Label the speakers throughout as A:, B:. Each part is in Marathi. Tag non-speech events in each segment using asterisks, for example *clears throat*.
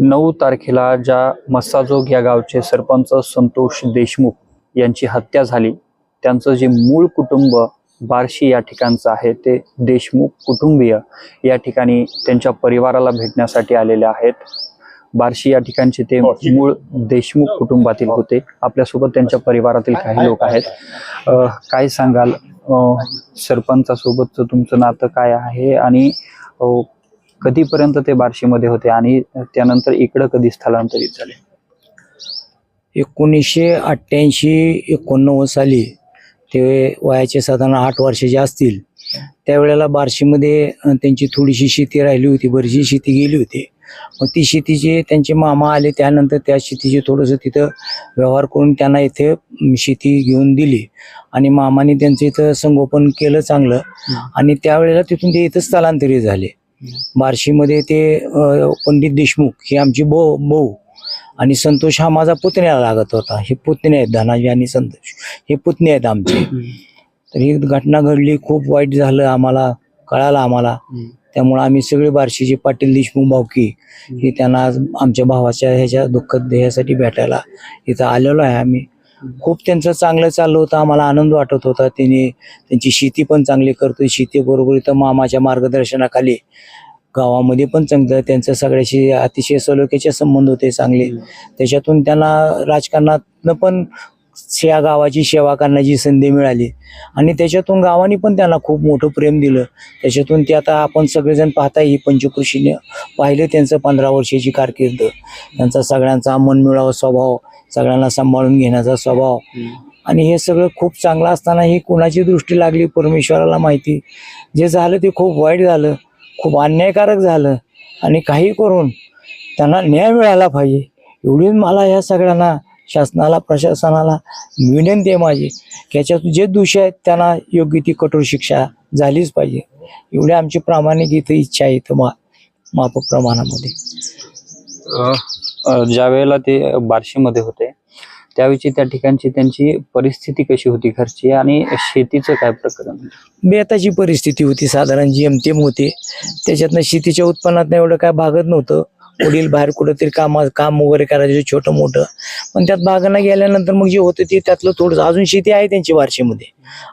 A: नऊ तारखेला ज्या मस्साजोग या गावचे सरपंच संतोष देशमुख यांची हत्या झाली त्यांचं जे मूळ कुटुंब बार्शी या ठिकाणचं आहे ते देशमुख कुटुंबीय या ठिकाणी त्यांच्या परिवाराला भेटण्यासाठी आलेले आहेत. बार्शी या ठिकाणचे ते मूळ देशमुख कुटुंबातील होते. आपल्यासोबत त्यांच्या परिवारातील काही लोक आहेत. काय सांगाल? सरपंचासोबतचं तुमचं नातं काय आहे? आणि कधीपर्यंत ते बार्शीमध्ये होते आणि त्यानंतर इकडं कधी स्थलांतरित झाले?
B: एकोणीसशे अठ्ठ्याऐंशी एकोणनव्वद साली ते वयाचे साधारण आठ वर्षाचे असतील त्यावेळेला बार्शीमध्ये त्यांची थोडीशी शेती राहिली होती बरीचशी शेती गेली होती. मग ती शेतीचे त्यांचे मामा आले त्यानंतर त्या शेतीचे थोडंसं तिथं व्यवहार करून त्यांना इथे शेती घेऊन दिली. आणि मामाने त्यांचं इथं संगोपन केलं चांगलं. आणि त्यावेळेला तिथून ते इथं स्थलांतरित झाले. बार्शीमध्ये ते पंडित देशमुख हे आमची भाऊ भाऊ आणि संतोष हा माझा पुतण्याला लागत होता. हे पुतणे आहेत धनाजी आणि संतोष. हे पुतणे आहेत आमचे. तर ही घटना घडली खूप वाईट झालं आम्हाला कळालं आम्हाला. त्यामुळे आम्ही सगळे बार्शीचे पाटील देशमुख भावकी हे त्यांना आमच्या भावाच्या ह्याच्या दुःखद ध्येयासाठी भेटायला इथं आलेलो आहे आम्ही. खूप त्यांचं चांगलं चाललं होतं. आम्हाला आनंद वाटत होता. त्यांनी त्यांची शेती पण चांगली करतोय. शेतीबरोबर इथं मामाच्या मार्गदर्शनाखाली गावामध्ये पण चांगलं त्यांचं सगळ्याशी अतिशय सलोख्याचे संबंध होते चांगले. त्याच्यातून त्यांना राजकारणातनं पण या गावाची सेवा करण्याची संधी मिळाली. आणि त्याच्यातून गावाने पण त्यांना खूप मोठं प्रेम दिलं. त्याच्यातून ते आता आपण सगळेजण पाहताय ही पंचकृषीने पाहिलं त्यांचं पंधरा वर्षाची कारकीर्द. त्यांचा सगळ्यांचा मनमिळावा स्वभाव. सगळ्यांना सांभाळून घेण्याचा स्वभाव. आणि हे सगळं खूप चांगलं असताना ही कुणाची दृष्टी लागली परमेश्वराला माहिती. जे झालं ते खूप वाईट झालं खूप अन्यायकारक झालं आणि काही करून त्यांना न्याय मिळाला पाहिजे. एवढी मला या सगळ्यांना शासनाला प्रशासनाला विनंती आहे माझी की याच्यात जे दोषी आहेत त्यांना योग्य ती कठोर शिक्षा झालीच पाहिजे. एवढी आमची प्रामाणिक इथं इच्छा आहे इथं मा माफक प्रमाणामध्ये.
A: ज्या वेळेला ते बार्शीमध्ये होते त्यावेळी त्या ठिकाणची त्यांची परिस्थिती कशी होती घरची आणि शेतीचं काय प्रकरण
B: बेताची परिस्थिती होती साधारण जी जेमतेम होती. त्याच्यातनं शेतीच्या उत्पन्नात एवढं काय भागत नव्हतं. वडील बाहेर कुठेतरी काम काम वगैरे करायचे छोटं मोठं. पण त्यात भागांना गेल्यानंतर मग जे होतं ते त्यातलं थोडं अजून शेती आहे त्यांची बार्शीमध्ये.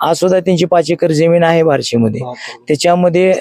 B: आज सुद्धा त्यांची पाच एकर जमीन आहे बार्शीमध्ये. त्याच्यामध्ये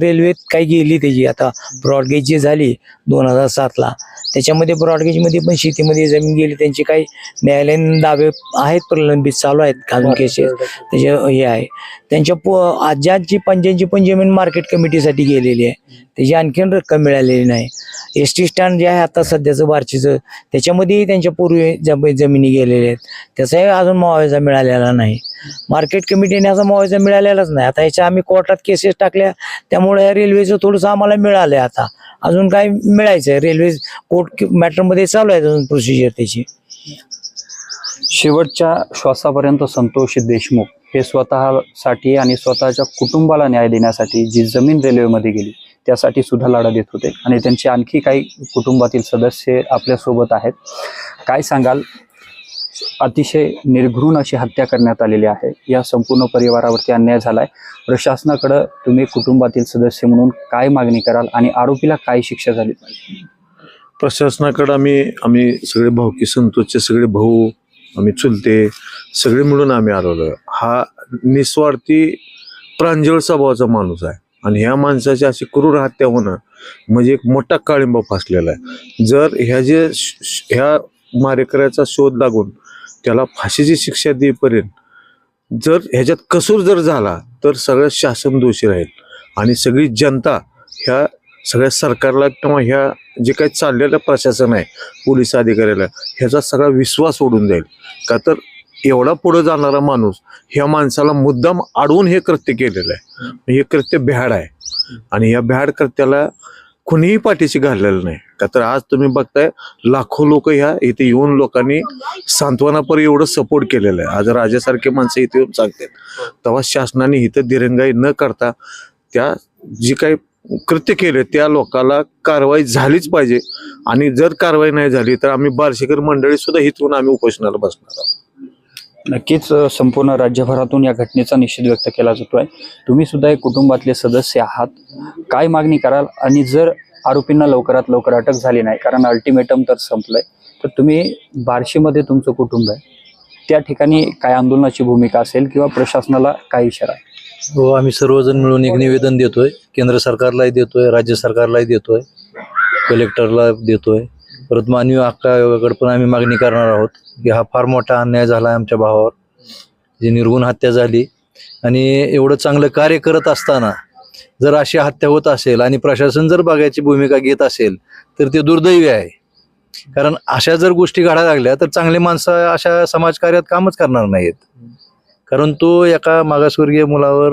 B: रेल्वेत काही गेली त्याची. आता ब्रॉडगेज जी झाली दोन हजार सातला त्याच्यामध्ये ब्रॉडगेजमध्ये पण शेतीमध्ये जमीन गेली. त्यांचे काही न्यायालयीन दावे आहेत प्रलंबित चालू आहेत. अजून केसेस त्याचे हे आहे. त्यांच्या प आज्यांची पंचांची पण जमीन मार्केट कमिटीसाठी गेलेली आहे. त्याची आणखीन रक्कम मिळालेली नाही. एस टी स्टँड जे आहे आता सध्याचं बार्शीचं त्याच्यामध्येही त्यांच्या पूर्वी जम जमिनी गेलेल्या आहेत. त्याचाही अजून मुआवजा मिळालेला नाही. मार्केट कमिटीने असा मुआवजा मिळालेलाच नाही. आता याच्या आम्ही कोर्टात केसेस टाकल्या त्यामुळे या रेल्वेचं थोडंसं आम्हाला मिळालंय आता. अजून काय मिळायचं रेल्वे कोर्ट मॅटरमध्ये चालू आहे अजून प्रोसिजर त्याची.
A: शेवटच्या श्वासापर्यंत संतोष देशमुख हे स्वतःसाठी आणि स्वतःच्या कुटुंबाला न्याय देण्यासाठी जी जमीन रेल्वेमध्ये गेली त्यासाठी सुद्धा लढा देत होते. आणि त्यांचे आणखी काही कुटुंबातील सदस्य आपल्यासोबत आहेत. काय सांगाल? अतिशय निर्घृण अशी हत्या करण्यात आलेली आहे. या संपूर्ण परिवारावरती अन्याय झालाय. प्रशासनाकडं तुम्ही कुटुंबातील सदस्य म्हणून काय मागणी कराल? आणि आरोपीला काय शिक्षा झाली? पाहिजे
C: आम्ही आम्ही सगळे भाऊकी संतोषचे सगळे भाऊ आम्ही चुलते सगळे मिळून आम्ही आलो हा निस्वार्थी प्रांजळ स्वभावाचा माणूस आहे. आणि ह्या माणसाची अशी क्रूर हत्या होणं म्हणजे एक मोठा काळिंबा फासलेला आहे. जर ह्या जे श- ह्या मारेकऱ्याचा शोध लागून त्याला फाशीची शिक्षा देईपर्यंत जर ह्याच्यात कसूर जर झाला तर सगळं शासन दोषी राहील. आणि सगळी जनता ह्या सगळ्या सरकारला किंवा ह्या जे काही चाललेलं प्रशासन आहे पोलीस अधिकाऱ्याला ह्याचा सगळा विश्वास उडून जाईल. का तर एवढा पुढे जाणारा माणूस ह्या माणसाला मुद्दाम अडवून हे कृत्य केलेलं आहे. हे कृत्य भ्याड आहे. आणि या भ्याड कृत्याला कुणीही पाठीशी घाललेलं नाही. का तर आज तुम्ही बघताय लाखो लोक ह्या इथे येऊन लोकांनी सांत्वनापर एवढं सपोर्ट केलेलं आहे. आज राजासारखे माणसं इथे येऊन सांगतात तेव्हा शासनाने इथं दिरंगाई न करता त्या जी काही कृत्य केले त्या लोकाला कारवाई झालीच पाहिजे. आणि जर कारवाई नाही झाली तर आम्ही बार्शीकर मंडळी सुद्धा इथून आम्ही उपोषणाला बसणार आहोत.
A: नक्कीच संपूर्ण राज्यभरातून या घटनेचा निषेध व्यक्त केला जातोय. तुम्ही सुद्धा एक कुटुंबातले सदस्य आहात. काय मागणी कराल? आणि जर आरोपींना लवकरात लवकर अटक झाली नाही कारण अल्टिमेटम तर संपलंय तर तुम्ही बार्शीमध्ये तुमचं कुटुंब आहे. त्या ठिकाणी काय आंदोलनाची भूमिका असेल किंवा प्रशासनाला काय इशारा? आहे?
D: हो आम्ही सर्वजण मिळून एक निवेदन देतोय. केंद्र सरकारलाही देतोय राज्य सरकारलाही देतोय कलेक्टरला देतोय. परत मानवी हक्क आयोगाकडे पण आम्ही मागणी करणार आहोत. की हा फार मोठा अन्याय झाला आहे आमच्या भावावर. जी निर्गुण हत्या झाली. आणि एवढं चांगलं कार्य करत असताना जर अशी हत्या होत असेल आणि प्रशासन जर बघायची भूमिका घेत असेल तर ते दुर्दैवी आहे. कारण अशा जर गोष्टी घडायला लागल्या तर चांगली माणसं अशा समाजकार्यात कामच करणार नाहीत. कारण तो एका मागासवर्गीय मुलावर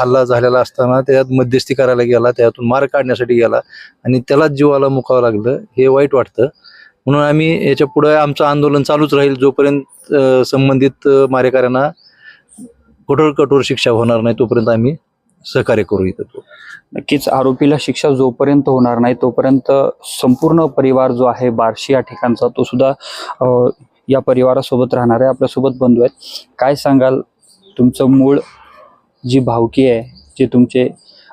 D: हल्ला झालेला असताना त्यात मध्यस्थी करायला गेला त्यातून मार काढण्यासाठी गेला आणि त्यालाच जीवाला मुकावं लागलं हे वाईट वाटतं. म्हणून आम्ही याच्यापुढे आमचं आंदोलन चालूच राहील जोपर्यंत संबंधित मारेकऱ्यांना कठोर कठोर शिक्षा होणार नाही तोपर्यंत आम्ही सहकार्य करू इथं.
A: नक्कीच आरोपीला शिक्षा जोपर्यंत होणार नाही तोपर्यंत संपूर्ण परिवार जो आहे बार्शी या ठिकाणचा तो सुद्धा या परिवारासोबत राहणारे आपल्यासोबत बंधू आहेत. काय सांगाल? तुमचं मूळ जी भावकी आहे जे तुमचे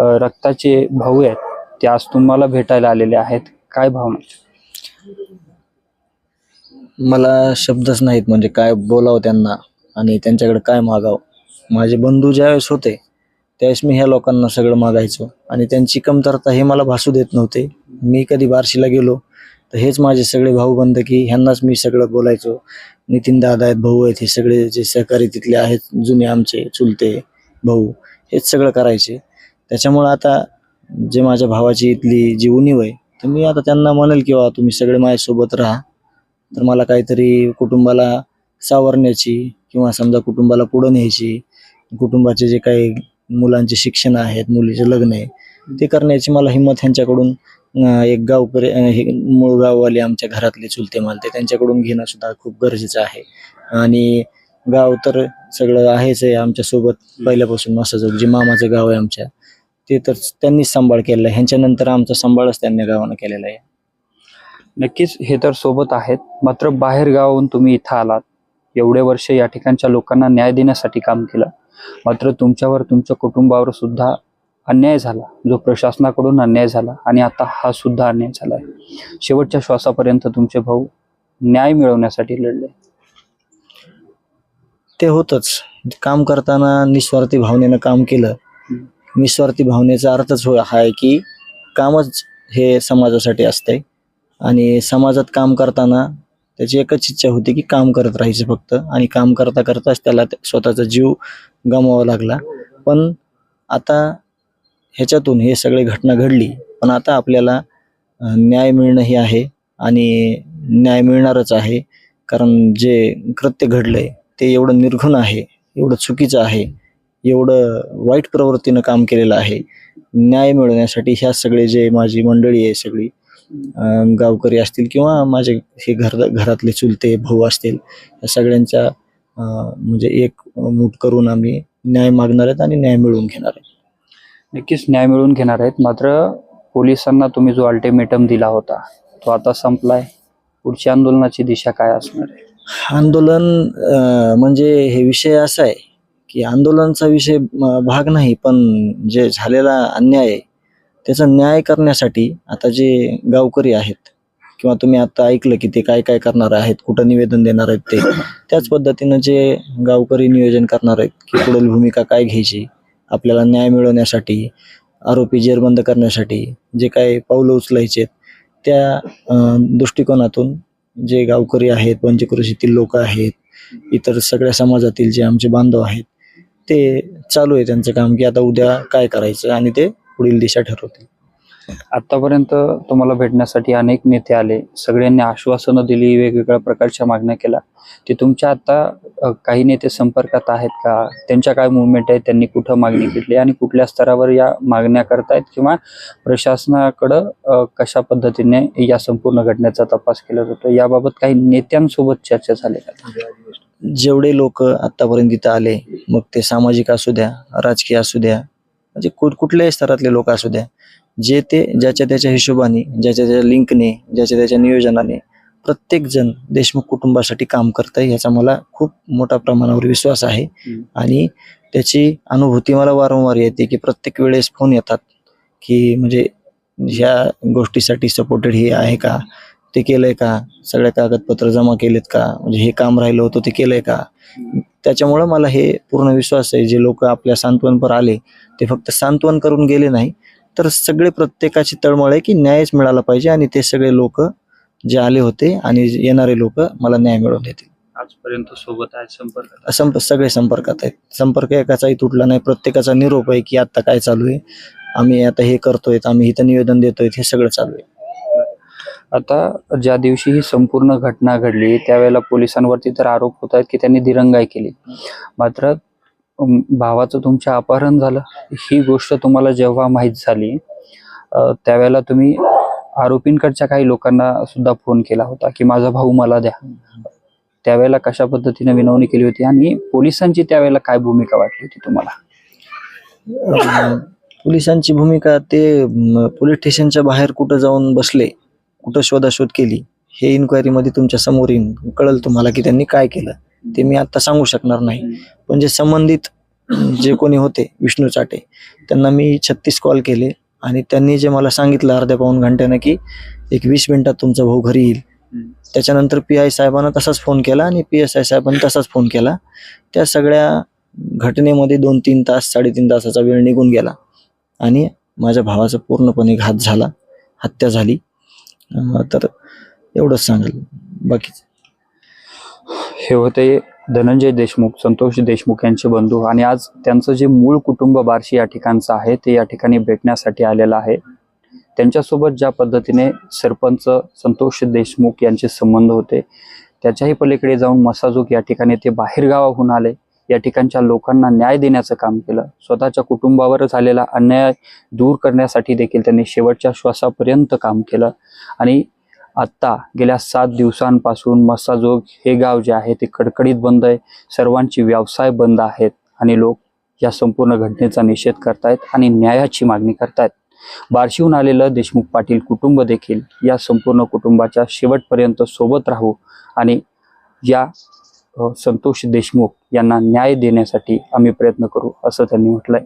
A: रक्ताचे भाऊ आहेत ते आज तुम्हाला भेटायला आलेले आहेत. काय भावना
E: मला शब्दच नाहीत म्हणजे काय बोलावं त्यांना आणि त्यांच्याकडे काय मागावं. माझे बंधू ज्यावेळेस होते त्यावेळेस मी ह्या लोकांना सगळं मागायचो आणि त्यांची कमतरता हे मला भासू देत नव्हते. मी कधी बार्शीला गेलो तर हेच माझे सगळे भाऊ बंद की ह्यांनाच मी सगळं बोलायचो. नितीन दादा आहेत भाऊ आहेत हे सगळे जे सहकारी तिथले आहेत जुने आमचे चुलते भाऊ हेच सगळं करायचे. त्याच्यामुळं आता जे माझ्या भावाची इथली जी उणीव आहे तर मी आता त्यांना म्हणेल किंवा तुम्ही सगळे माझ्यासोबत राहा. तर मला काहीतरी कुटुंबाला सावरण्याची किंवा समजा कुटुंबाला पुढं न्यायची कुटुंबाचे जे काही मुलांचे शिक्षण आहेत मुलीचे लग्न आहे ते करण्याची मला हिंमत ह्यांच्याकडून एक गावकरी अं, हे मूळ गाववाले आमच्या घरातले चुलते मालते त्यांच्याकडून घेणं सुद्धा खूप गरजेचं आहे. आणि गाव तर सगळं आहेच आहे आमच्यासोबत पहिल्यापासून मसाजोग जे मामाचं गाव आहे आमच्या ते तर त्यांनीच सांभाळ केलेला आहे. ह्यांच्यानंतर आमचा सांभाळच त्यांनी गावानं केलेला आहे.
A: नक्कीच हे तर सोबत आहेत. मात्र बाहेर गावाहून तुम्ही इथं आलात. एवढे वर्ष या ठिकाणच्या लोकांना न्याय देण्यासाठी काम केलं. मात्र तुमच्यावर तुमच्या कुटुंबावर सुद्धा अन्याय झाला. जो प्रशासनाकडून अन्याय झाला आणि आता हा सुद्धा अन्याय झाला आहे शेवटच्या श्वासापर्यंत तुमचे भाऊ न्याय मिळवण्यासाठी लढले.
E: ते होतच. काम करताना निस्वार्थी भावनेनं काम केलं. निस्वार्थी भावनेचा अर्थच हो हा आहे की कामच हे समाजासाठी असतंय. आणि समाजात काम करताना त्याची एकच इच्छा होती की काम करत राहायचं फक्त. आणि काम करता करताच त्याला स्वतःचा जीव गमवावा लागला. पण आता ह्याच्यातून हे सगळे घटना घडली. पण आता आपल्याला न्याय मिळणं हे आहे आणि न्याय मिळणारच आहे. कारण जे कृत्य घडलंय ते एवढं निर्घुण आहे एवढं चुकीचं आहे एवढं वाईट प्रवृत्तीनं काम केलेलं आहे. न्याय मिळवण्यासाठी ह्या सगळे जे माझी मंडळी आहे सगळी गावकरी असतील किंवा माझे हे घर घरातले चुलते भाऊ असतील या सगळ्यांच्या म्हणजे एक मूठ करून आम्ही न्याय मागणार आहेत आणि न्याय मिळवून घेणार आहे
A: नक्कीच न्याय मिळवून घेणार आहेत. मात्र पोलिसांना तुम्ही जो अल्टिमेटम दिला होता तो आता संपलाय. पुढच्या आंदोलनाची दिशा काय असणार आहे?
E: आंदोलन म्हणजे हे विषय असा आहे की आंदोलनचा विषय भाग नाही पण जे झालेला अन्याय आहे त्याचा न्याय करण्यासाठी आता जे गावकरी आहेत किंवा तुम्ही आता ऐकलं की ते काय काय करणार आहेत कुठं निवेदन देणार आहेत ते त्याच पद्धतीनं जे गावकरी नियोजन करणार आहेत की पुढील भूमिका काय घ्यायची आपल्याला न्याय मिळवण्यासाठी आरोपी जेरबंद करण्यासाठी जे काही पावलं उचलायचे त्या दृष्टिकोनातून जे गावकरी आहेत पंचकृषीतील लोक आहेत इतर सगळ्या समाजातील जे आमचे बांधव आहेत ते चालू आहे त्यांचं काम की आता उद्या काय करायचं आणि ते पुढील दिशा ठरवतील.
A: आतापर्यंत तुम्हाला भेटण्यासाठी अनेक नेते आले. सगळ्यांनी आश्वासनं दिली वेगवेगळ्या प्रकारच्या मागण्या केल्या. ते तुमच्या आता काही नेते संपर्कात आहेत का? त्यांच्या काय मुवमेंट आहे? त्यांनी कुठं मागणी केली आणि कुठल्या स्तरावर या मागण्या करतायत? किंवा प्रशासनाकडं कशा पद्धतीने या संपूर्ण घटनेचा तपास केला जातो? याबाबत काही नेत्यांसोबत चर्चा झाली का?
E: जेवढे लोक आतापर्यंत इथं आले मग ते सामाजिक असू द्या राजकीय असू द्या म्हणजे कुठ कुठल्याही स्तरातले लोक असू द्या जे ते ज्याच्या त्याच्या हिशोबाने ज्याच्या त्याच्या लिंकने ज्याच्या त्याच्या नियोजनाने प्रत्येक जण देशमुख कुटुंबासाठी काम करत आहे याचा मला खूप मोठ्या प्रमाणावर विश्वास आहे. आणि त्याची अनुभूती मला वारंवार येते की प्रत्येक वेळेस फोन येतात की म्हणजे ह्या गोष्टीसाठी सपोर्टेड हे आहे का? ते केलंय का? सगळे कागदपत्र जमा केलेत का? म्हणजे हे काम राहिलं होतं ते केलंय का? त्याच्यामुळं मला हे पूर्ण विश्वास आहे. जे लोक आपल्या सांत्वनपर आले ते फक्त सांत्वन करून गेले नाही तर सगळे प्रत्येकाची तळमळ आहे की न्यायच मिळाला पाहिजे आणि ते सगळे लोक जे आले होते आणि येणारे लोक मला न्याय मिळवून देतील.
A: आजपर्यंत सोबत आहे संपर्क
E: संप सगळे संपर्कात आहेत. संपर्क एकाचाही तुटला नाही. प्रत्येकाचा निरोप आहे की आता काय चालू आहे. आम्ही आता हे करतोय आम्ही इथं निवेदन देतोय हे सगळं चालू आहे.
A: आता ज्या दिवशी ही संपूर्ण घटना घडली त्यावेळेला पोलिसांवरती तर आरोप होत आहेत की त्यांनी दिरंगाई केली. मात्र भावाचं तुमच्या अपहरण झालं ही गोष्ट तुम्हाला जेव्हा माहीत झाली त्यावेळेला तुम्ही आरोपींकडच्या काही लोकांना सुद्धा फोन केला होता की माझा भाऊ मला द्या. त्यावेळेला कशा पद्धतीने विनवणी केली होती आणि पोलिसांची त्यावेळेला काय भूमिका वाटली होती तुम्हाला?
E: पोलिसांची भूमिका ते पोलीस स्टेशनच्या बाहेर कुठं जाऊन बसले कुठं शोधाशोध केली हे इन्क्वायरीमध्ये तुमच्यासमोर येईन. कळेल तुम्हाला की त्यांनी काय केलं. ते मी आता सांगू शकणार नाही. पण जे संबंधित *clears throat* जे कोणी होते विष्णू चाटे त्यांना मी छत्तीस कॉल केले आणि त्यांनी जे मला सांगितलं अर्ध्या पाऊन घंट्यानं की एक वीस मिनिटात तुमचा भाऊ घरी येईल. त्याच्यानंतर पी आय साहेबांना तसाच फोन केला आणि पी एस आय साहेबांनी तसाच फोन केला. त्या सगळ्या घटनेमध्ये दोन तीन तास साडेतीन तासाचा वेळ निघून गेला आणि माझ्या भावाचा पूर्णपणे घात झाला हत्या झाली. तर एवढंच सांगेल. बाकी
A: हे होते धनंजय देशमुख संतोष देशमुख यांचे बंधू. आणि आज त्यांचं जे मूळ कुटुंब बार्शी या ठिकाणचं आहे ते या ठिकाणी भेटण्यासाठी आलेलं आहे. त्यांच्यासोबत ज्या पद्धतीने सरपंच संतोष देशमुख यांचे संबंध होते त्याच्याही पलीकडे जाऊन मसाजूक या ठिकाणी ते बाहेरगावाहून आले. या ठिकाणच्या लोकांना न्याय देण्याचं काम केलं. स्वतःच्या कुटुंबावर झालेला अन्याय दूर करण्यासाठी देखील त्यांनी शेवटच्या श्वासापर्यंत काम केलं. आणि आत्ता गेल्या सात दिवसांपासून मस्साजोग हे गाव जे आहे ते कडकडीत बंद आहे. सर्वांची व्यवसाय बंद आहेत आणि लोक या संपूर्ण घटनेचा निषेध करतायत आणि न्यायाची मागणी करतायत. बार्शीहून आलेलं देशमुख पाटील कुटुंब देखील या संपूर्ण कुटुंबाच्या शेवटपर्यंत सोबत राहू आणि या संतोष देशमुख यांना न्याय देण्यासाठी आम्ही प्रयत्न करू असं त्यांनी म्हटलंय.